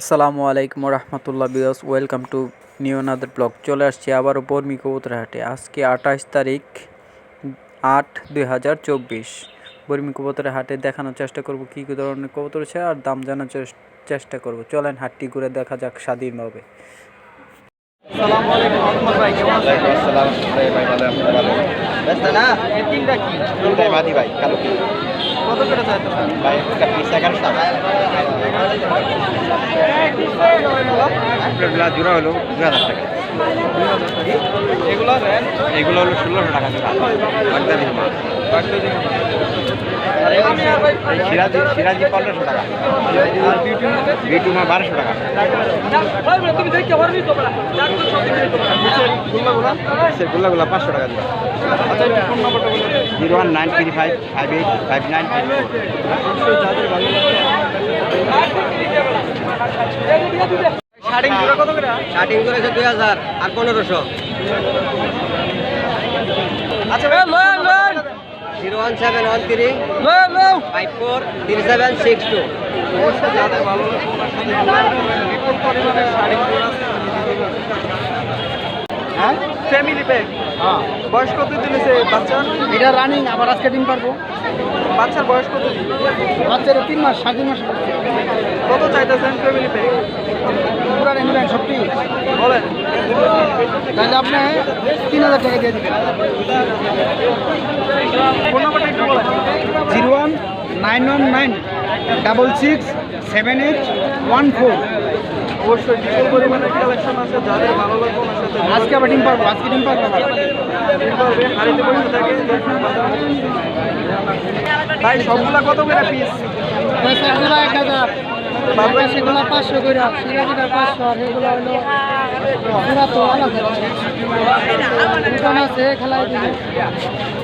আসসালামু আলাইকুম রহমতুল্লাহ বিয়স, ওয়েলকাম টু নিউ নাদার ব্লগ। চলে আসছি আবারও বর্মি কবুতর হাটে আজকে আঠাশ তারিখ, আট দুই হাজার চব্বিশ। বর্মি কবুতরের হাটে দেখানোর চেষ্টা করব কী কী ধরনের কবুতর আছে আর দাম জানার চেষ্টা করব। চলেন হাটটি ঘুরে দেখা যাক স্বাধীনভাবে। জোড়া হলো দুই হাজার টাকা। এগুলো হলো ষোলোশো টাকা সিরাজি সিরাজি পনেরোশো টাকা। আর বিউটি বিটু মা বারোশো টাকা। গুল্লাগুলা পাঁচশো টাকা আচ্ছা বলুন zero one nine three five five eight, five nine five শাড়িং জোড়া কত করে? স্টার্টিং করেছে দুই হাজার আর পনেরোশো। আচ্ছা ভাই লয় লয় zero one seven one three লয় লয় five four three seven six two জোড়া হ্যাঁ? ফ্যামিলি প্যাক হ্যাঁ। বয়স কত দিনেছে বাচ্চার? এটা রানিং আবার আজকে ডিম পারব। বাচ্চার বয়স কত দিন? বাচ্চার তিন মাস সাড়ে তিন মাস। কত চাইতেছেন ফ্যামিলি প্যাক পুরা নেবেন সবটি বলেন। তাহলে আপনি তিন হাজার টাকা দিয়ে দেবেন। ফোন নাম্বারটা একটু বলেন। Zero one nine one nine double six seven eight one four. অবশ্যই বিপুল পরিমাণে কালেকশন আছে যাদের ভালো লাগবে ওনার সাথে আজকে আবার ডিম পারব আজকে ডিম পারব। ডিম পারবে হাড়িতে বসে থাকে ভাই সবগুলা কত করে পিস এক হাজার? সেগুলো পাঁচশো করে পাঁচশো আর এগুলো হলো পুরা তো আলাদা। দোকান আছে খেলায়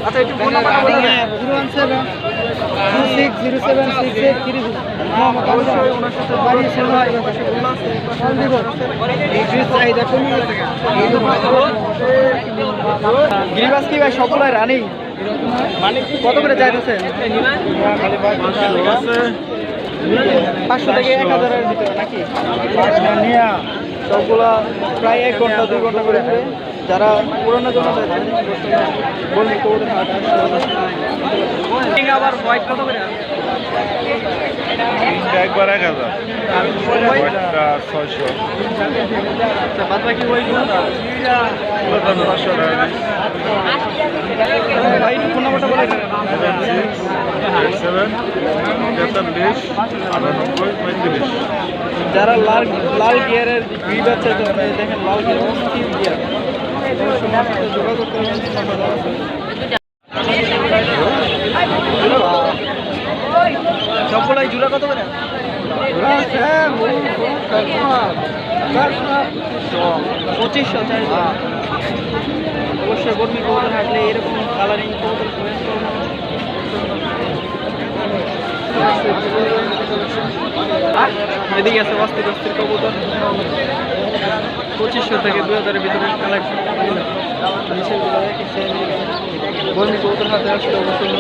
আচ্ছা zero one seven six zero seven six eight three কমে গেছে। গিরিবাস কি ভাই সবগুলাই রানিং? মানে কত করে চাইতেছেন? পাঁচশো থেকে এক হাজারের ভিতরে নাকি? সবগুলা প্রায় এক ঘণ্টা দুই ঘণ্টা করে যারা পুরোনো জন্য একবার এক হাজার। ছয়শো। আচ্ছা পাঁচশো যারা লাল লাল গিয়ারের আছে দেখেন লাল গিয়ার সবগুলাই জুড়া কত করে? পঁচিশশো অবশ্যই কর্মী কবুতর হাঁটলে এরকম কালারিং কবুতর এদিকে আছে অস্থির অস্থির কবুতর। পঁচিশশো থেকে দু হাজারের ভিতরে কালেকশন কবুতর হাতে আসলে অবশ্যই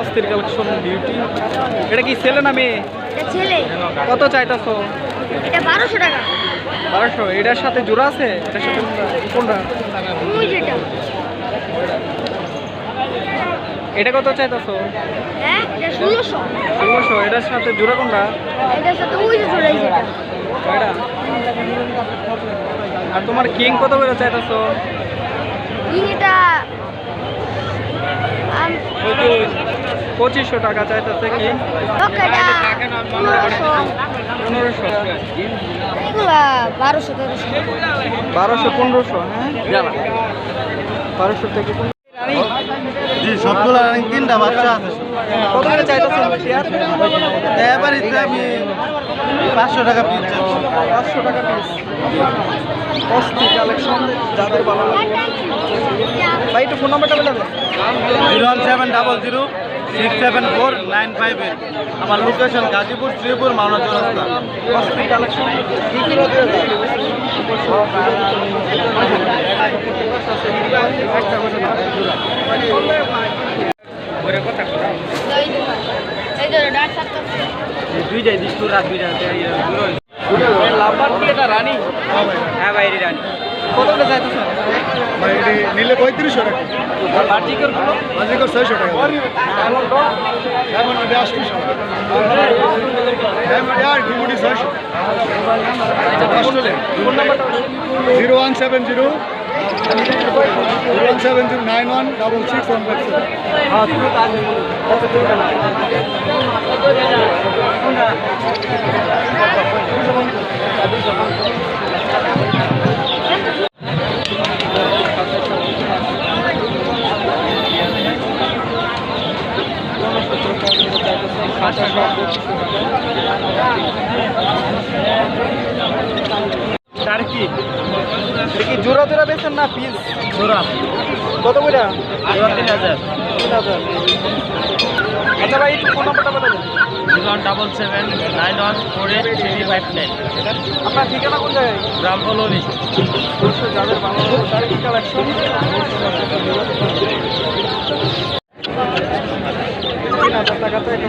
অস্থির কালেকশন বিউটি এটা কি ছেলে না মেয়ে? কত চাইতাছো? এটা বারোশো টাকা। বারোশো? এটার সাথে জোড়া আছে? এটার সাথে কোনটা? এটা কত চাইতাছো? হ্যাঁ ষোলোশো। ষোলোশো। এটার সাথে জোড়া কোনটা? এটার সাথে ওই যে যেটা। এটা আর তোমার কিং কত করে চাইতাছো? পঁচিশশো টাকা চাইতেছে কি পনেরোশো। বারোশো পনেরোশো হ্যাঁ? বারোশো থেকে জি সবগুলো তিনটা বাচ্চা আছে কত করে চাইতেছে পেয়ার এবারে আমি পাঁচশো টাকা পিস পাঁচশো টাকা পিস কালেকশন যাদের ভালো ভাই একটু ফোন নাম্বারটা বলে zero one seven double zero six seven four nine five eight. আমার লোকেশন গাজীপুর শ্রীপুর মাওনা চৌরাস্তা। কালেকশন একটা কথা না দিস তোর রাত দুইটা লাম্বার কি এটা রানী? হ্যাঁ ভাই এটি রানী। কত করে ভাই এটি নিলে পঁয়ত্রিশশো টাকা। আর বার্জিকের ছয়শো টাকা। ডায়মন্ড এটা ডায়মন্ড আর ডিমুডি ছয়শো। Zero one seven zero seven zero nine one double six one five তার কি? কি জোড়া জোড়া বেছেন না পিস? জোড়া। কত করে? তিন হাজার। তিন হাজার। আচ্ছা ভাই একটু ফোন নাম্বারটা বলে দেন। One double seven nine one four eight three five nine. আপনার ঠিকানা কোন জায়গায়? অফিস অবশ্যই যাদের বাংলাদেশ শাড়ি কালেকশন। তিন হাজার টাকাতে একটা